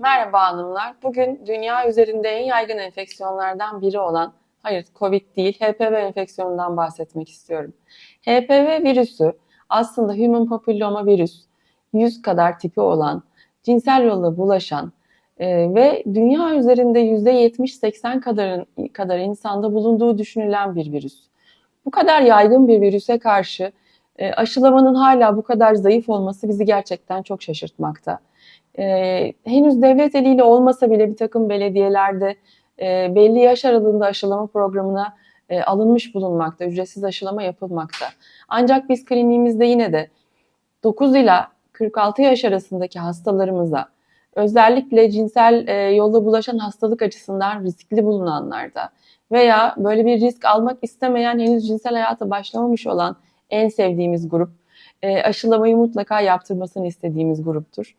Merhaba hanımlar. Bugün dünya üzerinde en yaygın enfeksiyonlardan biri olan, hayır COVID değil, HPV enfeksiyonundan bahsetmek istiyorum. HPV virüsü aslında Human Papilloma virüs, 100 kadar tipi olan, cinsel yolla bulaşan e, ve dünya üzerinde %70-80 kadar, kadar insanda bulunduğu düşünülen bir virüs. Bu kadar yaygın bir virüse karşı e, aşılamanın hala bu kadar zayıf olması bizi gerçekten çok şaşırtmakta. Ee, henüz devlet eliyle olmasa bile bir takım belediyelerde e, belli yaş aralığında aşılama programına e, alınmış bulunmakta, ücretsiz aşılama yapılmakta. Ancak biz kliniğimizde yine de 9 ila 46 yaş arasındaki hastalarımıza, özellikle cinsel e, yolla bulaşan hastalık açısından riskli bulunanlarda veya böyle bir risk almak istemeyen henüz cinsel hayata başlamamış olan en sevdiğimiz grup, e, aşılamayı mutlaka yaptırmasını istediğimiz gruptur.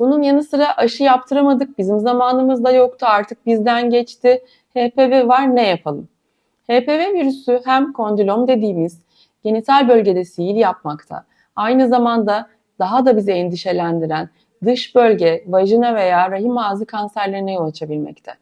Bunun yanı sıra aşı yaptıramadık, bizim zamanımızda yoktu, artık bizden geçti, HPV var ne yapalım? HPV virüsü hem kondilom dediğimiz genital bölgede sihir yapmakta, aynı zamanda daha da bizi endişelendiren dış bölge, vajina veya rahim ağzı kanserlerine yol açabilmekte.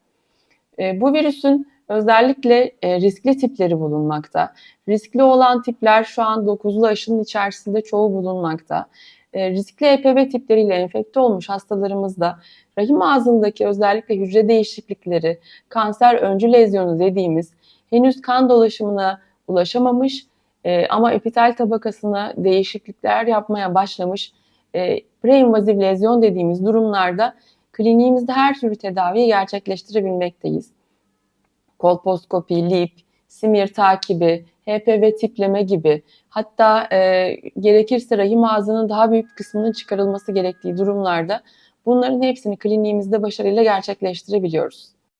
E, bu virüsün özellikle e, riskli tipleri bulunmakta. Riskli olan tipler şu an 9'lu aşının içerisinde çoğu bulunmakta. E, riskli HPV tipleriyle enfekte olmuş hastalarımızda rahim ağzındaki özellikle hücre değişiklikleri, kanser öncü lezyonu dediğimiz henüz kan dolaşımına ulaşamamış e, ama epitel tabakasına değişiklikler yapmaya başlamış e, preinvaziv lezyon dediğimiz durumlarda kliniğimizde her türlü tedaviyi gerçekleştirebilmekteyiz. Kolposkopi, lip, simir takibi, HPV tipleme gibi hatta e, gerekirse rahim ağzının daha büyük kısmının çıkarılması gerektiği durumlarda bunların hepsini kliniğimizde başarıyla gerçekleştirebiliyoruz.